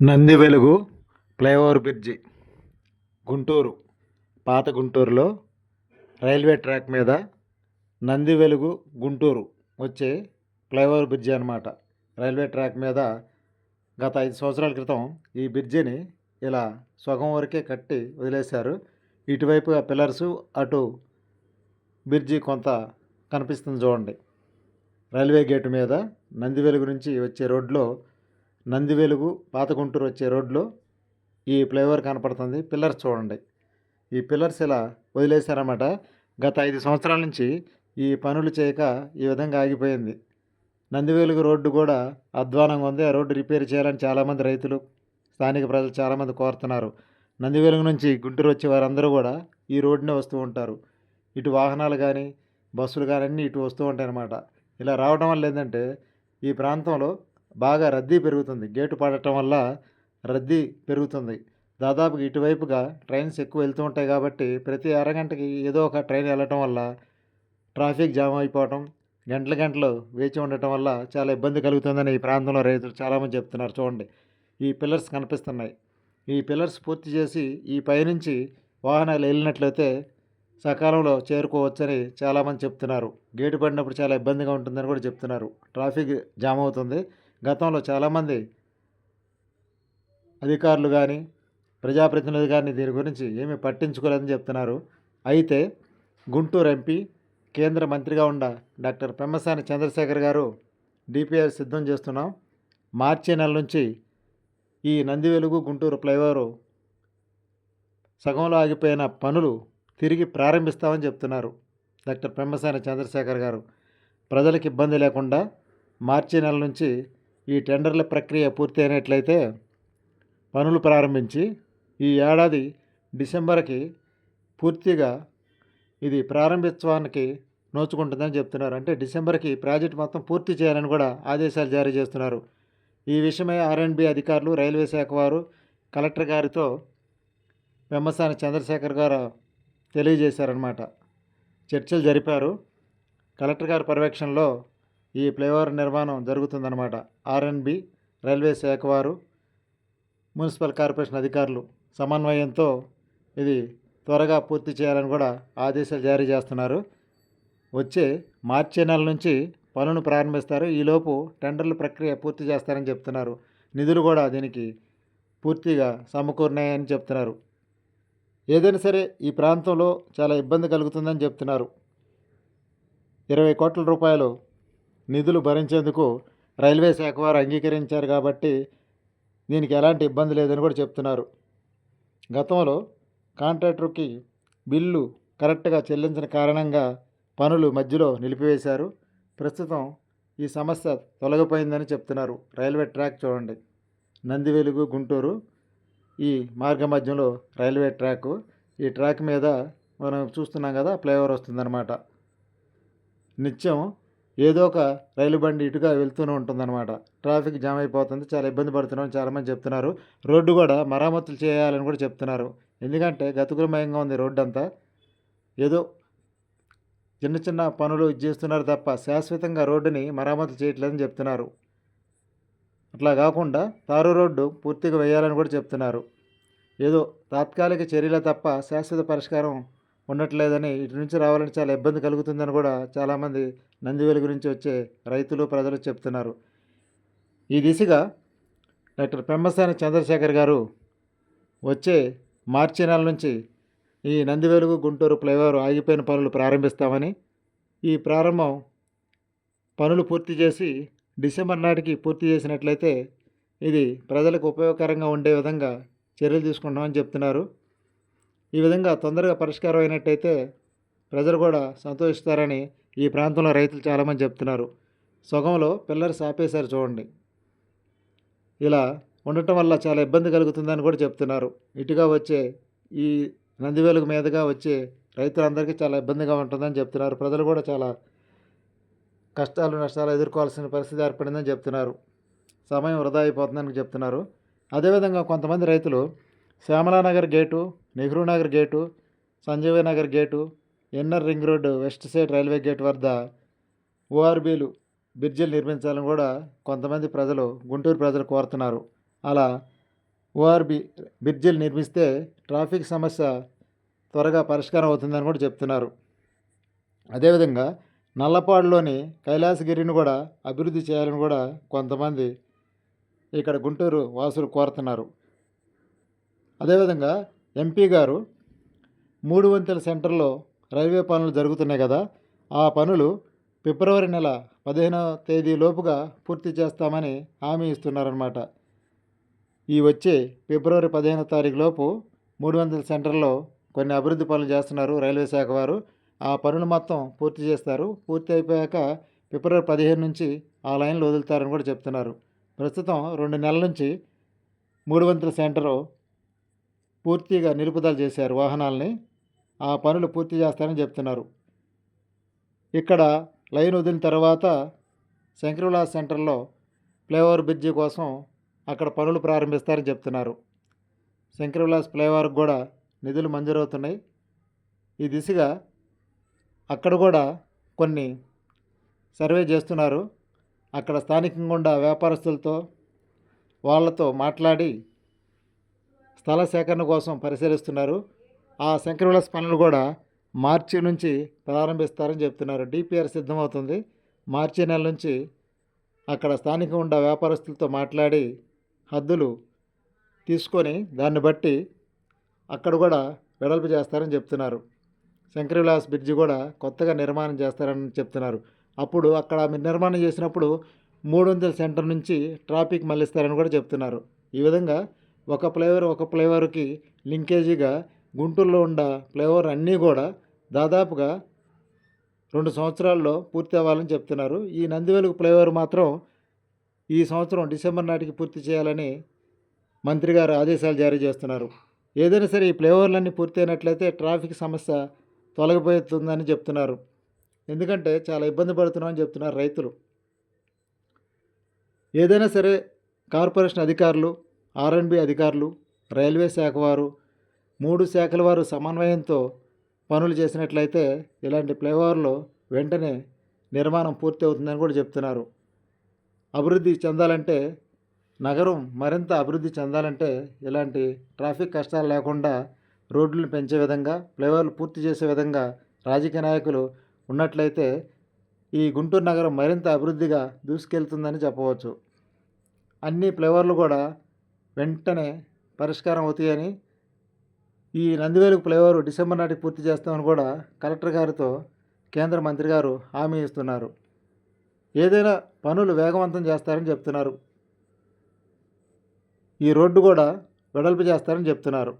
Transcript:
నంది వెలుగు flyover bridge Guntur పాత గుంటూరులో రైల్వే ట్రాక్ మీద నంది వెలుగు గుంటూరు వచ్చే ఫ్లైఓవర్ బ్రిడ్జి అనమాట రైల్వే ట్రాక్ మీద గత ఐదు సంవత్సరాల క్రితం ఈ బ్రిడ్జిని ఇలా సగం వరకే కట్టి వదిలేశారు. ఇటువైపు ఆ పిల్లర్సు అటు బ్రిడ్జి కొంత కనిపిస్తుంది చూడండి. రైల్వే గేటు మీద నంది వెలుగు నుంచి వచ్చే రోడ్లో నందివెలుగు పాత గుంటూరు వచ్చే రోడ్లో ఈ ఫ్లైఓవర్ కనపడుతుంది. పిల్లర్స్ చూడండి. ఈ పిల్లర్స్ ఇలా వదిలేశారన్నమాట. గత ఐదు సంవత్సరాల నుంచి ఈ పనులు చేయక ఈ విధంగా ఆగిపోయింది. నందివేలుగు రోడ్డు కూడా అధ్వానంగా ఉంది. ఆ రోడ్డు రిపేర్ చేయాలని చాలామంది రైతులు స్థానిక ప్రజలు చాలామంది కోరుతున్నారు. నందివేలుగు నుంచి గుంటూరు వచ్చే వారందరూ కూడా ఈ రోడ్డునే వస్తూ ఉంటారు. ఇటు వాహనాలు కానీ బస్సులు కానీ అన్నీ ఇటు వస్తూ ఉంటాయి అన్నమాట ఇలా రావడం వల్ల ఏంటంటే ఈ ప్రాంతంలో బాగా రద్దీ పెరుగుతుంది. గేటు పడటం వల్ల రద్దీ పెరుగుతుంది. దాదాపుగా ఇటువైపుగా ట్రైన్స్ ఎక్కువ వెళ్తూ ఉంటాయి కాబట్టి ప్రతి అరగంటకి ఏదో ఒక ట్రైన్ వెళ్ళటం వల్ల ట్రాఫిక్ జామ్ అయిపోవటం గంటల గంటలు వేచి ఉండటం వల్ల చాలా ఇబ్బంది కలుగుతుందని ఈ ప్రాంతంలో రైతులు చాలామంది చెప్తున్నారు. చూడండి ఈ పిల్లర్స్ కనిపిస్తున్నాయి. ఈ పిల్లర్స్ పూర్తి చేసి ఈ పైనుంచి వాహనాలు వెళ్ళినట్లయితే సకాలంలో చేరుకోవచ్చని చాలామంది చెప్తున్నారు. గేటు పడినప్పుడు చాలా ఇబ్బందిగా ఉంటుందని కూడా చెప్తున్నారు. ట్రాఫిక్ జామ్ అవుతుంది. గతంలో చాలామంది అధికారులు కానీ ప్రజాప్రతినిధులు కానీ దీని గురించి ఏమీ పట్టించుకోలేదని చెప్తున్నారు. అయితే గుంటూరు ఎంపీ కేంద్ర మంత్రిగా ఉన్న డాక్టర్ పెమ్మసాని చంద్రశేఖర్ గారు డిపిఆర్ సిద్ధం చేస్తున్నాం. మార్చి నెల నుంచి ఈ నంది వెలుగు గుంటూరు ఫ్లైఓవర్ సగంలో ఆగిపోయిన పనులు తిరిగి ప్రారంభిస్తామని చెప్తున్నారు డాక్టర్ పెమ్మసాని చంద్రశేఖర్ గారు. ప్రజలకు ఇబ్బంది లేకుండా మార్చి నెల నుంచి ఈ టెండర్ల ప్రక్రియ పూర్తయినట్లయితే పనులు ప్రారంభించి ఈ ఏడాది డిసెంబర్కి పూర్తిగా ఇది ప్రారంభోత్సవానికి నోచుకుంటుందని చెప్తున్నారు. అంటే డిసెంబర్కి ప్రాజెక్ట్ మొత్తం పూర్తి చేయాలని కూడా ఆదేశాలు జారీ చేస్తున్నారు. ఈ విషయమై ఆర్ఎండ్బి అధికారులు రైల్వే శాఖ వారు కలెక్టర్ గారితో వెమ్మసాని చంద్రశేఖర్ గారు తెలియజేశారనమాట చర్చలు జరిపారు. కలెక్టర్ గారి పర్యవేక్షణలో ఈ ఫ్లైఓవర్ నిర్మాణం జరుగుతుందన్నమాట. ఆర్ఎన్బి రైల్వే శాఖ వారు మున్సిపల్ కార్పొరేషన్ అధికారులు సమన్వయంతో ఇది త్వరగా పూర్తి చేయాలని కూడా ఆదేశాలు జారీ చేస్తున్నారు. వచ్చే మార్చి నెల నుంచి పనులు ప్రారంభిస్తారు. ఈలోపు టెండర్ల ప్రక్రియ పూర్తి చేస్తారని చెప్తున్నారు. నిధులు కూడా దీనికి పూర్తిగా సమకూరినాయని చెప్తున్నారు. ఏదైనా సరే ఈ ప్రాంతంలో చాలా ఇబ్బంది కలుగుతుందని చెప్తున్నారు. ఇరవై కోట్ల రూపాయలు నిధులు భరించేందుకు రైల్వే శాఖ వారు అంగీకరించారు కాబట్టి దీనికి ఎలాంటి ఇబ్బంది లేదని కూడా చెప్తున్నారు. గతంలో కాంట్రాక్టర్కి బిల్లు కరెక్ట్గా చెల్లించిన కారణంగా పనులు మధ్యలో నిలిపివేశారు. ప్రస్తుతం ఈ సమస్య తొలగిపోయిందని చెప్తున్నారు. రైల్వే ట్రాక్ చూడండి. నందివెలుగు గుంటూరు ఈ మార్గ మధ్యంలో రైల్వే ట్రాక్. ఈ ట్రాక్ మీద మనం చూస్తున్నాం కదా ఫ్లైఓవర్ వస్తుందన్నమాట. నిత్యం ఏదో ఒక రైలు బండి ఇటుగా వెళ్తూనే ఉంటుందన్నమాట. ట్రాఫిక్ జామ్ అయిపోతుంది చాలా ఇబ్బంది పడుతున్నామని చాలామంది చెప్తున్నారు. రోడ్డు కూడా మరామతులు చేయాలని కూడా చెప్తున్నారు. ఎందుకంటే గతుకులమయంగా ఉంది రోడ్డు అంతా ఏదో చిన్న చిన్న పనులు ఇది చేస్తున్నారు తప్ప శాశ్వతంగా రోడ్డుని మరామతులు చేయట్లేదని చెప్తున్నారు. అట్లా కాకుండా తారు రోడ్డు పూర్తిగా వేయాలని కూడా చెప్తున్నారు. ఏదో తాత్కాలిక చర్యలే తప్ప శాశ్వత పరిష్కారం ఉండట్లేదని ఇటు నుంచి రావాలని చాలా ఇబ్బంది కలుగుతుందని కూడా చాలామంది నందివేలు గురించి వచ్చే రైతులు ప్రజలు చెప్తున్నారు. ఈ దిశగా డాక్టర్ పెమ్మసాని చంద్రశేఖర్ గారు వచ్చే మార్చి నెల నుంచి ఈ నందివేలుగు గుంటూరు ఫ్లైఓవర్ ఆగిపోయిన పనులు ప్రారంభిస్తామని ఈ ప్రారంభం పనులు పూర్తి చేసి డిసెంబర్ నాటికి పూర్తి చేసినట్లయితే ఇది ప్రజలకు ఉపయోగకరంగా ఉండే విధంగా చర్యలు తీసుకుంటామని చెప్తున్నారు. ఈ విధంగా తొందరగా పరిష్కారం అయినట్టయితే ప్రజలు కూడా సంతోషిస్తారని ఈ ప్రాంతంలో రైతులు చాలామంది చెప్తున్నారు. సగంలో పిల్లర్స్ ఆపేశారు చూడండి. ఇలా ఉండటం వల్ల చాలా ఇబ్బంది కలుగుతుందని కూడా చెప్తున్నారు. ఇటుగా వచ్చే ఈ నందివేలుగు మీదుగా వచ్చే రైతులందరికీ చాలా ఇబ్బందిగా ఉంటుందని చెప్తున్నారు. ప్రజలు కూడా చాలా కష్టాలు నష్టాలు ఎదుర్కోవాల్సిన పరిస్థితి ఏర్పడిందని చెప్తున్నారు. సమయం వృధా అయిపోతుందని చెప్తున్నారు. అదేవిధంగా కొంతమంది రైతులు Shyamalanagar gate Nehru Nagar gate Sanjeeva Nagar gate NR ring road west side railway gate వద్ద ఓఆర్బీలు బ్రిడ్జిలు నిర్మించాలని కూడా కొంతమంది ప్రజలు గుంటూరు ప్రజలు కోరుతున్నారు. అలా ఓఆర్బి బ్రిడ్జిలు నిర్మిస్తే ట్రాఫిక్ సమస్య త్వరగా పరిష్కారం అవుతుందని కూడా చెప్తున్నారు. అదేవిధంగా నల్లపాడులోని కైలాసగిరిని కూడా అభివృద్ధి చేయాలని కూడా కొంతమంది ఇక్కడ గుంటూరు వాసులు కోరుతున్నారు. అదేవిధంగా ఎంపీ గారు మూడు వంతుల సెంటర్లో రైల్వే పనులు జరుగుతున్నాయి కదా ఆ పనులు ఫిబ్రవరి నెల పదిహేనవ తేదీ లోపుగా పూర్తి చేస్తామని హామీ ఇస్తున్నారన్నమాట. ఈ వచ్చే ఫిబ్రవరి పదిహేనో తారీఖు లోపు మూడు వందల సెంటర్లో కొన్ని అభివృద్ధి పనులు చేస్తున్నారు రైల్వే శాఖ వారు. ఆ పనులు మొత్తం పూర్తి చేస్తారు. పూర్తి అయిపోయాక ఫిబ్రవరి పదిహేను నుంచి ఆ లైన్లు వదులుతారని కూడా చెప్తున్నారు. ప్రస్తుతం రెండు నెలల నుంచి మూడు వంతుల సెంటరు పూర్తిగా నిలుపుదల చేశారు వాహనాలని. ఆ పనులు పూర్తి చేస్తారని చెప్తున్నారు. ఇక్కడ లైన్ వదిలిన తర్వాత శంకరవిలాస్ సెంటర్లో ఫ్లైఓవర్ బ్రిడ్జి కోసం అక్కడ పనులు ప్రారంభిస్తారని చెప్తున్నారు. శంకరవిలాస్ ఫ్లైఓవర్కి కూడా నిధులు మంజూరవుతున్నాయి. ఈ దిశగా అక్కడ కూడా కొన్ని సర్వే చేస్తున్నారు. అక్కడ స్థానికంగా ఉన్న వ్యాపారస్తులతో వాళ్ళతో మాట్లాడి స్థల సేకరణ కోసం పరిశీలిస్తున్నారు. ఆ శంకరవిలాస్ పనులు కూడా మార్చి నుంచి ప్రారంభిస్తారని చెప్తున్నారు. డిపిఆర్ సిద్ధమవుతుంది. మార్చి నెల నుంచి అక్కడ స్థానికంగా ఉన్న వ్యాపారస్తులతో మాట్లాడి హద్దులు తీసుకొని దాన్ని బట్టి అక్కడ కూడా వెడల్పు చేస్తారని చెప్తున్నారు. శంకరవిలాస్ బ్రిడ్జి కూడా కొత్తగా నిర్మాణం చేస్తారని చెప్తున్నారు. అప్పుడు అక్కడ మీరు నిర్మాణం చేసినప్పుడు మూడు వందల సెంటర్ నుంచి ట్రాఫిక్ మళ్ళిస్తారని కూడా చెప్తున్నారు. ఈ విధంగా ఒక ఫ్లేవర్ ఒక ఫ్లేవర్కి లింకేజీగా గుంటూరులో ఉన్న ఫ్లైఓవర్ అన్నీ కూడా దాదాపుగా రెండు సంవత్సరాల్లో పూర్తి అవ్వాలని చెప్తున్నారు. ఈ నందివెలుగు ఫ్లేవర్ మాత్రం ఈ సంవత్సరం డిసెంబర్ నాటికి పూర్తి చేయాలని మంత్రి గారు ఆదేశాలు జారీ చేస్తున్నారు. ఏదైనా సరే ఈ ఫ్లేవర్లన్నీ పూర్తయినట్లయితే ట్రాఫిక్ సమస్య తొలగిపోతుందని చెప్తున్నారు. ఎందుకంటే చాలా ఇబ్బంది పడుతున్నామని చెప్తున్నారు రైతులు. ఏదైనా సరే కార్పొరేషన్ అధికారులు ఆర్ఎండ్బి అధికారులు రైల్వే శాఖ వారు మూడు శాఖల వారు సమన్వయంతో పనులు చేసినట్లయితే ఇలాంటి ఫ్లైఓవర్లు వెంటనే నిర్మాణం పూర్తి అవుతుందని కూడా చెప్తున్నారు. అభివృద్ధి చెందాలంటే నగరం మరింత అభివృద్ధి చెందాలంటే ఇలాంటి ట్రాఫిక్ కష్టాలు లేకుండా రోడ్లను పెంచే విధంగా ఫ్లైఓవర్లు పూర్తి చేసే విధంగా రాజకీయ నాయకులు ఉన్నట్లయితే ఈ గుంటూరు నగరం మరింత అభివృద్ధిగా దూసుకెళ్తుందని చెప్పవచ్చు. అన్ని ఫ్లైఓవర్లు కూడా వెంటనే పరిష్కారం అవుతాయని ఈ నందివేలుగు ఫ్లైఓవర్ డిసెంబర్ నాటికి పూర్తి చేస్తామని కూడా కలెక్టర్ గారితో కేంద్ర మంత్రి గారు హామీ ఇస్తున్నారు. ఏదైనా పనులు వేగవంతం చేస్తారని చెప్తున్నారు. ఈ రోడ్డు కూడా వెడల్పు చేస్తారని చెప్తున్నారు.